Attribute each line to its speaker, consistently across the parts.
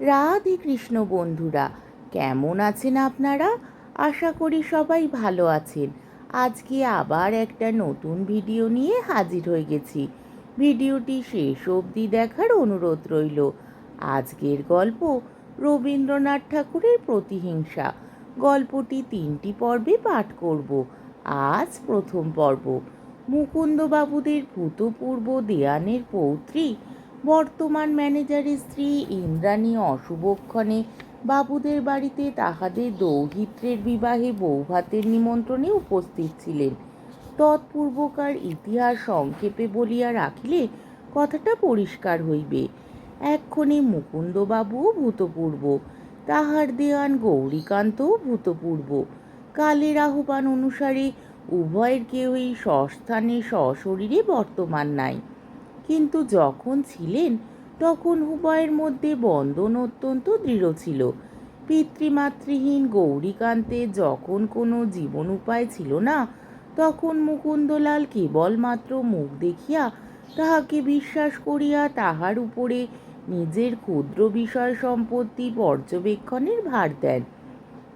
Speaker 1: রাধে কৃষ্ণ বন্ধুরা, কেমন আছেন আপনারা? আশা করি সবাই ভালো আছেন। আজকে আবার একটা নতুন ভিডিও নিয়ে হাজির হয়ে গেছি। ভিডিওটি শেষ অবধি দেখার অনুরোধ রইল। আজকের গল্প রবীন্দ্রনাথ ঠাকুরের প্রতিহিংসা। গল্পটি তিনটি পর্বে পাঠ করব। আজ প্রথম পর্ব। মুকুন্দবাবুদের ভূতপূর্ব দেয়ানের পৌত্রী বর্তমান ম্যানেজারের স্ত্রী ইন্দ্রাণী অশুভক্ষণে বাবুদের বাড়িতে তাহাদের দৌহিত্রের বিবাহে বৌভাতের নিমন্ত্রণে উপস্থিত ছিলেন। তৎপূর্বকার ইতিহাস সংক্ষেপে বলিয়া রাখিলে কথাটা পরিষ্কার হইবে। এক্ষণে মুকুন্দবাবুও ভূতপূর্ব, তাহার দেওয়ান গৌরীকান্তও ভূতপূর্ব। কালের আহ্বান অনুসারে উভয়ের কেউই স্বস্থানে সশরীরে বর্তমান নাই। কিন্তু যখন ছিলেন, তখন উভয়ের মধ্যে বন্ধন অত্যন্ত দৃঢ় ছিল। পিতৃমাতৃহীন গৌরীকান্তে যখন কোনো জীবন উপায় ছিল না, তখন মুকুন্দলাল কেবলমাত্র মুখ দেখিয়া তাহাকে বিশ্বাস করিয়া তাহার উপরে নিজের ক্ষুদ্র বিষয় সম্পত্তি পর্যবেক্ষণের ভার দেন।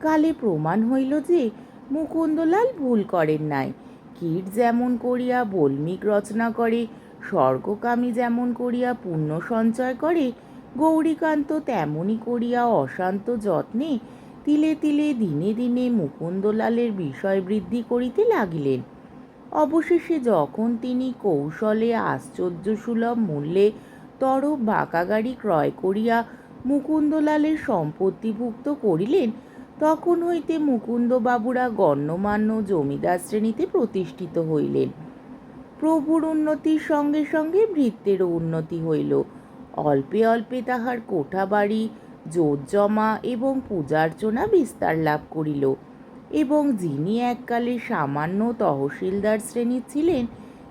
Speaker 1: কালে প্রমাণ হইল যে মুকুন্দলাল ভুল করেন নাই। কীট যেমন করিয়া বল্মিক রচনা করে স্বর্গকামী যেমন করিয়া পুণ্য সঞ্চয় করে, গৌরীকান্ত তেমনি করিয়া অশান্ত যত্নে তিলে তিলে দিনে দিনে মুকুন্দলালের বিষয় বৃদ্ধি করিতে লাগিলেন। অবশেষে যখন তিনি কৌশলে আশ্চর্য সুলভ মূল্যে তরফ বাঁকা গাড়ি ক্রয় করিয়া মুকুন্দলালের সম্পত্তিভুক্ত করিলেন, তখন হইতে মুকুন্দবাবুরা গণ্যমান্য জমিদার শ্রেণীতে প্রতিষ্ঠিত হইলেন। প্রভুর উন্নতির সঙ্গে সঙ্গে ভৃত্যেরও উন্নতি হইল। অল্পে অল্পে তাহার কোঠা বাড়ি জমা এবং পূজার্চনা বিস্তার লাভ করিল এবং যিনি এককালে সামান্য তহসিলদার শ্রেণির ছিলেন,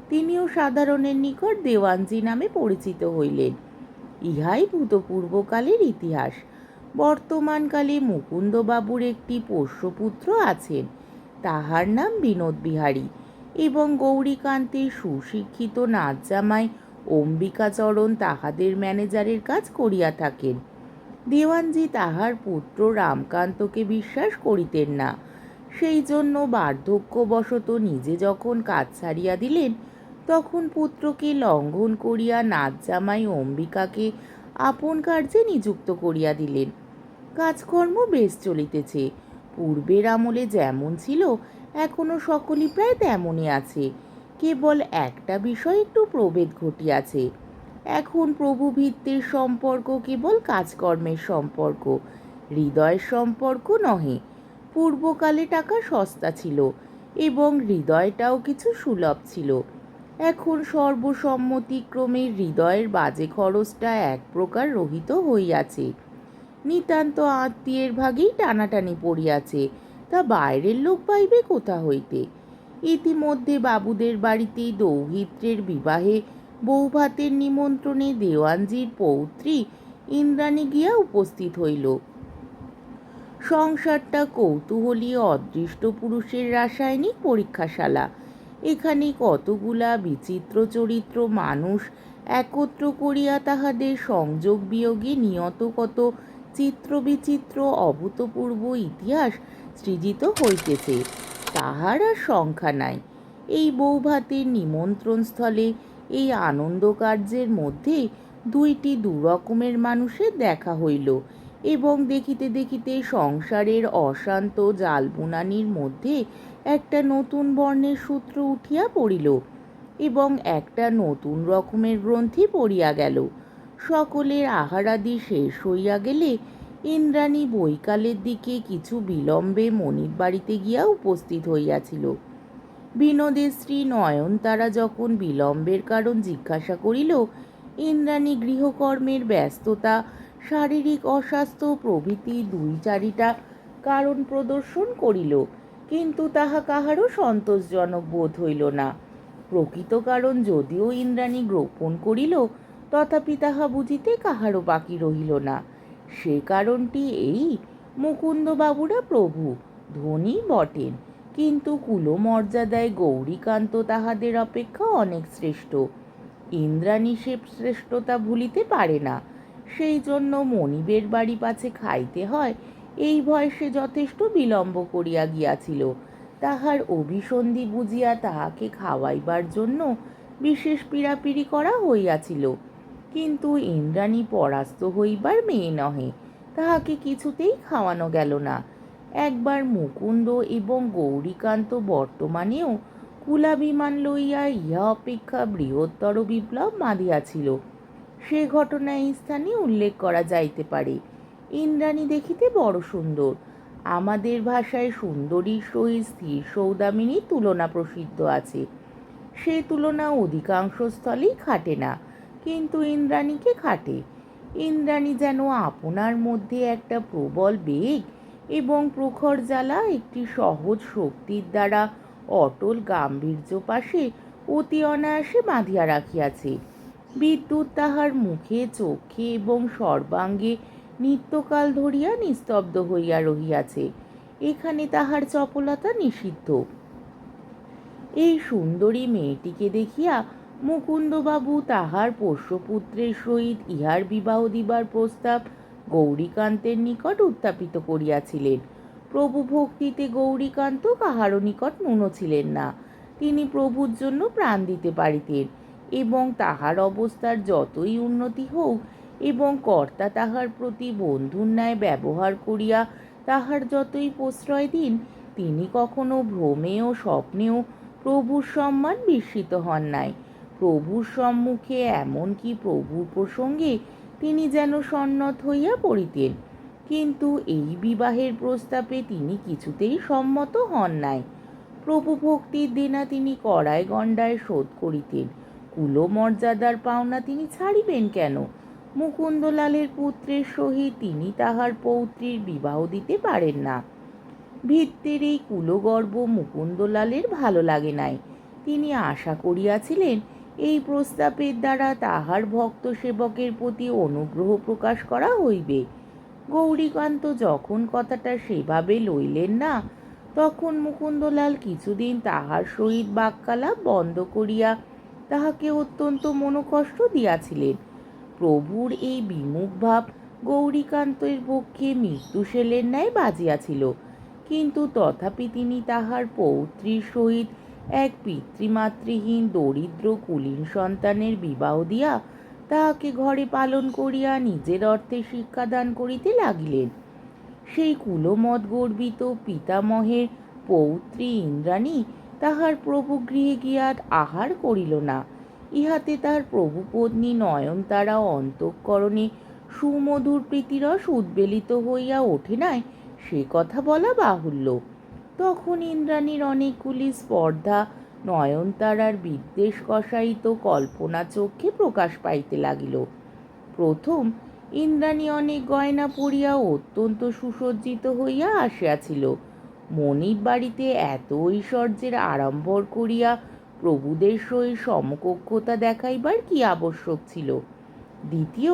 Speaker 1: তিনিও সাধারণের নিকট দেওয়ানজি নামে পরিচিত হইলেন। ইহাই ভূতপূর্বকালের ইতিহাস। বর্তমানকালে মুকুন্দবাবুর একটি পোষ্যপুত্র আছেন, তাহার নাম বিনোদ বিহারী। এবং গৌরীকান্তের সুশিক্ষিত নাচ জামাই অম্বিকাচরণ তাহাদের ম্যানেজারের কাজ করিয়া থাকেন। দেওয়ানজি তাহার পুত্র রামকান্তকে বিশ্বাস করিতেন না। সেই জন্য বার্ধক্যবশত নিজে যখন কাজ ছাড়িয়া দিলেন, তখন পুত্রকে লঙ্ঘন করিয়া নাচ জামাই অম্বিকাকে আপন কার্যে নিযুক্ত করিয়া দিলেন। কাজকর্ম বেশ চলিতেছে। পূর্বের আমলে যেমন ছিল এখনও সকলই প্রায় তেমনই আছে। কেবল একটা বিষয় একটু প্রভেদ ঘটিয়াছে। এখন প্রভু ভিত্তির সম্পর্ক কেবল কাজকর্মের সম্পর্ক, হৃদয়ের সম্পর্ক নহে। পূর্বকালে টাকা সস্তা ছিল এবং হৃদয়টাও কিছু সুলভ ছিল। এখন সর্বসম্মতিক্রমে হৃদয়ের বাজে খরচটা এক প্রকার রহিত হইয়াছে। নিতান্ত আত্মীয়ের ভাগেই টানাটানি পড়িয়াছে। তা বাইরের লোক পাইবে কোথা হইতে? ইতিমধ্যে বাবুদের বাড়িতেই দৌহিত্রের বিবাহে বৌভাতের নিমন্ত্রণে দেওয়ানজির পৌত্রী ইন্দ্রাণী গিয়া উপস্থিত হইল। সংসারটা কৌতূহলী অদৃষ্ট পুরুষের রাসায়নিক পরীক্ষাশালা। এখানে কতগুলা বিচিত্র চরিত্র মানুষ একত্র করিয়া তাহাদের সংযোগ বিয়োগে নিয়ত কত চিত্র বিচিত্র অভূতপূর্ব ইতিহাস সৃজিত হইতেছে, তাহার আর সংখ্যা নাই। এই বৌভাতের নিমন্ত্রণস্থলে, এই আনন্দ কার্যের মধ্যে দুইটি দুরকমের মানুষের দেখা হইল এবং দেখিতে দেখিতে সংসারের অশান্ত জালবুনানির মধ্যে একটা নতুন বর্ণের সূত্র উঠিয়া পড়িল এবং একটা নতুন রকমের গ্রন্থি পড়িয়া গেল। সকলের আহারাদি শেষ হইয়া গেলে ইন্দ্রাণী বৈকালের দিকে কিছু বিলম্বে মনির বাড়িতে গিয়া উপস্থিত হইয়াছিল। বিনোদের স্ত্রী নয়নতারা যখন বিলম্বের কারণ জিজ্ঞাসা করিল, ইন্দ্রাণী গৃহকর্মের ব্যস্ততা, শারীরিক অস্বাস্থ্য প্রভৃতি দুই চারিটা কারণ প্রদর্শন করিল, কিন্তু তাহা কাহারও সন্তোষজনক বোধ হইল না। প্রকৃত কারণ যদিও ইন্দ্রাণী গোপন করিল, তথাপি তাহা বুঝিতে কাহারও বাকি রহিল না। সে কারণটি এই, মুকুন্দবাবুরা প্রভু, ধনী বটেন। কিন্তু কুলমর্যাদায় গৌরীকান্ত তাহাদের অপেক্ষা অনেক শ্রেষ্ঠ। ইন্দ্রাণী সে শ্রেষ্ঠতা ভুলিতে পারে না। সেই জন্য মনিবের বাড়ি পাছে খাইতে হয়, এই ভয় সে যথেষ্ট বিলম্ব করিয়া গিয়াছিল। তাহার অভিসন্ধি বুঝিয়া তাহাকে খাওয়াইবার জন্য বিশেষ পীড়াপিড়ি করা হইয়াছিল। কিন্তু ইন্দ্রাণী পরাস্ত হইবার মেয়ে নহে, তাহাকে কিছুতেই খাওয়ানো গেল না। একবার মুকুন্দ এবং গৌরীকান্ত বর্তমানেও কুলাভিমান লইয়া ইহা অপেক্ষা বৃহত্তর বিপ্লব বাঁধিয়াছিল। সে ঘটনা এই স্থানে উল্লেখ করা যাইতে পারে। ইন্দ্রাণী দেখিতে বড় সুন্দর। আমাদের ভাষায় সুন্দরীর সহিত স্থির সৌদামিনীর তুলনা প্রসিদ্ধ আছে। সে তুলনা অধিকাংশ স্থলেই খাটে না। কিন্তু ইন্দ্রাণীকে খাটে। ইন্দ্রাণী যেন আপনার মধ্যে একটা প্রবল বেগ এবং প্রখর জ্বালা একটি সহজ শক্তির দ্বারা অটল গাম্ভীর্য পাশে অতি অনায়াসে বাঁধিয়া রাখিয়াছে। বিদ্যুৎ তাহার মুখে, চোখে এবং সর্বাঙ্গে নিত্যকাল ধরিয়া নিস্তব্ধ হইয়া রহিয়াছে। এখানে তাহার চপলতা নিষিদ্ধ। এই সুন্দরী মেয়েটিকে দেখিয়া মুকুন্দবাবু তাহার পোষ্যপুত্রের সহিত ইহার বিবাহ দিবার প্রস্তাব গৌরীকান্তের নিকট উত্থাপিত করিয়াছিলেন। প্রভু ভক্তিতে গৌরীকান্ত কাহারও নিকট নুনো ছিলেন না। তিনি প্রভুর জন্য প্রাণ দিতে পারিতেন এবং তাহার অবস্থার যতই উন্নতি হোক এবং কর্তা তাহার প্রতি বন্ধুর ন্যায় ব্যবহার করিয়া তাহার যতই প্রশ্রয় দিন, তিনি কখনো ভ্রমেও স্বপ্নেও প্রভুর সম্মান বিস্মিত হন নাই। প্রভুর সম্মুখে এমনকি প্রভুর প্রসঙ্গে তিনি যেন সন্নত হইয়া পড়িতেন। কিন্তু এই বিবাহের প্রস্তাবে তিনি কিছুতেই সম্মত হন নাই। প্রভু ভক্তির দেনা তিনি কড়ায় গণ্ডায় শোধ করিতেন। কুলমর্যাদার পাওনা তিনি ছাড়িবেন কেন? মুকুন্দলালের পুত্রের সহিত তিনি তাহার পৌত্রীর বিবাহ দিতে পারেন না। ভিত্তের এই কুলগর্ব মুকুন্দলালের ভালো লাগে নাই। তিনি আশা করিয়াছিলেন এই প্রস্তাবের দ্বারা তাহার ভক্ত সেবকের প্রতি অনুগ্রহ প্রকাশ করা হইবে। গৌরীকান্ত যখন কথাটা সেভাবে লইলেন না, তখন মুকুন্দলাল কিছুদিন তাহার সহিত বাক্যালাপ বন্ধ করিয়া তাহাকে অত্যন্ত মনোকষ্ট দিয়াছিলেন। প্রভুর এই বিমুখ ভাব গৌরীকান্তের পক্ষে মৃত্যুশেলের ন্যায় বাজিয়াছিল। কিন্তু তথাপি তিনি তাহার পৌত্রীর সহিত এক পিতৃমাতৃহীন দরিদ্র কুলীন সন্তানের বিবাহ দিয়া তাহাকে ঘরে পালন করিয়া নিজের অর্থে শিক্ষাদান করিতে লাগিলেন। সেই কুলমত গর্বিত পিতামহের পৌত্রী ইন্দ্রাণী তাহার প্রভু গৃহে গিয়া আহার করিল না। ইহাতে তাহার প্রভুপত্নী নয়নতারা অন্তঃকরণে সুমধুর প্রীতিরস উদ্বেলিত হইয়া ওঠে নাই। সে কথা বলা বাহুল্য। তখন ইন্দ্রাণীর অনেকগুলি স্পর্ধা, নয়নতারার বিদ্বেষ কষায়িত কল্পনা চক্ষে প্রকাশ পাইতে লাগিল। প্রথম ইন্দ্রাণী অনেক গয়না পরিয়া অত্যন্ত সুসজ্জিত হইয়া আসিয়াছিল। মনিব বাড়িতে এত ঐশ্বর্যের আড়ম্বর করিয়া প্রভুদের সহিত সমকক্ষতা দেখাইবার কি আবশ্যক ছিল? দ্বিতীয়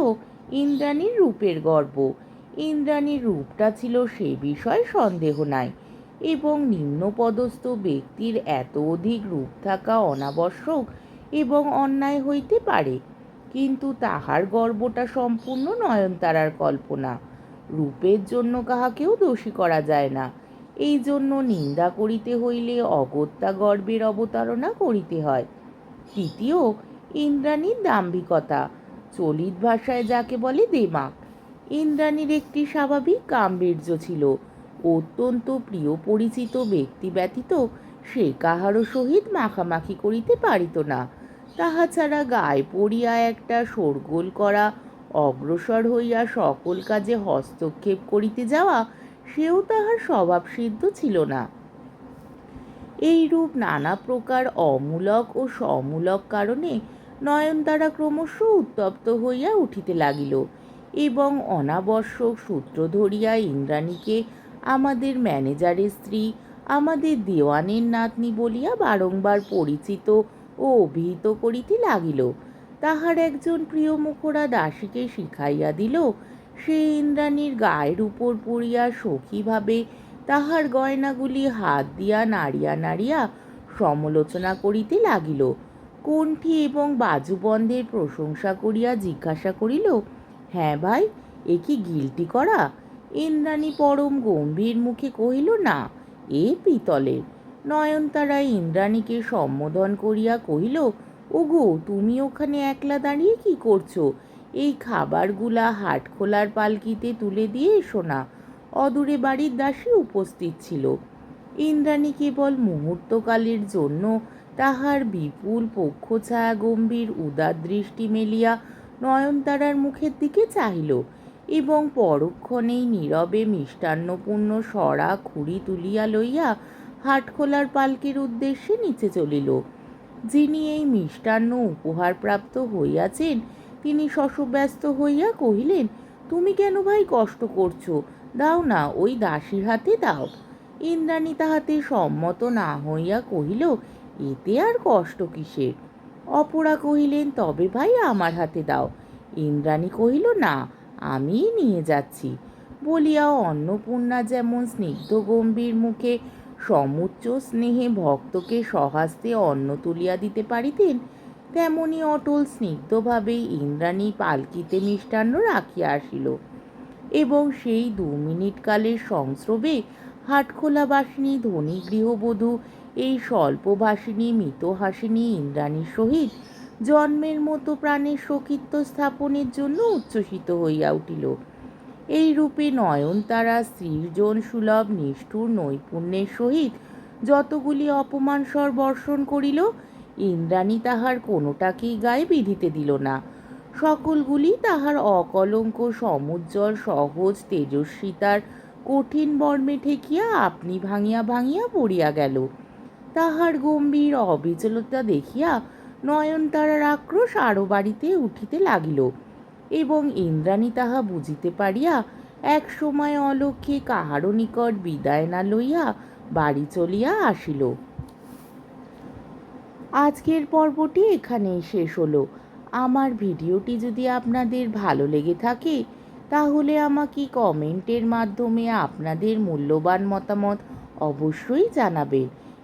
Speaker 1: ইন্দ্রাণীর রূপের গর্ব। ইন্দ্রাণীর রূপটা ছিল সে বিষয়ে সন্দেহ নাই। এবং নিম্নপদস্থ ব্যক্তির এত অধিক রূপ থাকা অনাবশ্যক এবং অন্যায় হইতে পারে। কিন্তু তাহার গর্বটা সম্পূর্ণ নয়নতারার কল্পনা। রূপের জন্য কাহাকেও দোষী করা যায় না। এই জন্য নিন্দা করিতে হইলে অগত্যা গর্বের অবতারণা করিতে হয়। তৃতীয়, ইন্দ্রাণীর দাম্ভিকতা। চলিত ভাষায় যাকে বলে দেমাক। ইন্দ্রাণীর একটি স্বাভাবিক গাম্ভীর্য ছিল। অত্যন্ত প্রিয় পরিচিত ব্যক্তি ব্যতীত সে কাহারও সহিত মাখামাখি করিতে পারিত না। তাহা ছাড়া গায়ে পড়িয়া একটা শোরগোল করা, অগ্রসর হইয়া সকল কাজে হস্তক্ষেপ করিতে যাওয়া, সেও তাহার স্বভাবসিদ্ধ ছিল না। এইরূপ নানা প্রকার অমূলক ও সমূলক কারণে নয়নতারা ক্রমশ উত্তপ্ত হইয়া উঠিতে লাগিল এবং অনাবশ্যক সূত্র ধরিয়া ইন্দ্রাণীকে আমাদের ম্যানেজারের স্ত্রী, আমাদের দেওয়ানের নাতনি বলিয়া বারংবার পরিচিত ও অভিহিত করিতে লাগিল। তাহার একজন প্রিয় মুখরা দাসীকে শিখাইয়া দিল, সে ইন্দ্রাণীর গায়ের উপর পড়িয়া সখীভাবে তাহার গয়নাগুলি হাত দিয়া নাড়িয়া নাড়িয়া সমালোচনা করিতে লাগিল। কণ্ঠী এবং বাজুবন্ধের প্রশংসা করিয়া জিজ্ঞাসা করিল হ্যাঁ ভাই, এ কি গিলটি করা? ইন্দ্রাণী পরম গম্ভীর মুখে কহিল, না, এ পিতলের নয়নতারা ইন্দ্রাণীকে সম্বোধন করিয়া কহিল, ওগো, তুমি ওখানে একলা দাঁড়িয়ে কি করছ? এই খাবারগুলা হাট খোলার পালকিতে তুলে দিয়ে এসো না, অদূরে বাড়ির দাসী উপস্থিত ছিল। ইন্দ্রাণী কেবল মুহূর্তকালের জন্য তাহার বিপুল পক্ষছায়া গম্ভীর উদার দৃষ্টি মেলিয়া নয়নতারার মুখের দিকে চাহিল। এবং পরক্ষণেই নীরবে মিষ্টান্নপূর্ণ সরা খুঁড়ি তুলিয়া লইয়া হাটখোলার পালকির উদ্দেশ্যে নিচে চলিল। যিনি এই মিষ্টান্ন উপহারপ্রাপ্ত হইয়াছেন, তিনি শশব্যস্ত হইয়া কহিলেন, তুমি কেন ভাই কষ্ট করছ? দাও না, ওই দাসীর হাতে দাও। ইন্দ্রাণী তাহাতে সম্মত না হইয়া কহিল, এতে আর কষ্ট কিসের? অপরা কহিলেন, তবে ভাই আমার হাতে দাও। ইন্দ্রাণী কহিল, না আমিই নিয়ে যাচ্ছি। বলিয়া অন্নপূর্ণা যেমন স্নিগ্ধ গম্ভীর মুখে সমুচ্চ স্নেহে ভক্তকে সহাস্তে অন্ন তুলিয়া দিতে পারিতেন, তেমনি অটল স্নিগ্ধভাবে ইন্দ্রাণী পালকিতে মিষ্টান্ন রাখিয়া আসিল এবং সেই দু মিনিট কালের সংস্রবে হাটখোলাবাসিনী ধনী গৃহবধূ, এই স্বল্পভাষিনী, মিতহাসিনী ইন্দ্রাণীর সহিত জন্মের মতো প্রাণের সখিত্ব স্থাপনের জন্য উচ্ছ্বসিত হইয়া উঠিল। এই রূপে নয়নতারা সৃজন সুলভ, নিষ্ঠুর, নৈপুণ্যের সহিত যতগুলি অপমান স্বর বর্ষণ করিল, ইন্দ্রাণী তাহার কোনোটাকেই গায়ে বিধিতে দিল না। সকলগুলি তাহার অকলঙ্ক, সমুজ্জ্বল, সহজ তেজস্বিতার কঠিন বর্মে ঠেকিয়া আপনি ভাঙিয়া ভাঙিয়া পড়িয়া গেল। তাহার গম্ভীর অবিচলতা দেখিয়া নয়নতারার আক্রোশ আরও বাড়িতে উঠিতে লাগিল এবং ইন্দ্রাণী তাহা বুঝিতে পারিয়া এক সময় অলক্ষে কাহারও নিকট বিদায় না লইয়া বাড়ি চলিয়া আসিল। আজকের পর্বটি এখানেই শেষ হলো। আমার ভিডিওটি যদি আপনাদের ভালো লেগে থাকে, তাহলে আমাকে কমেন্টের মাধ্যমে আপনাদের মূল্যবান মতামত অবশ্যই জানাবেন।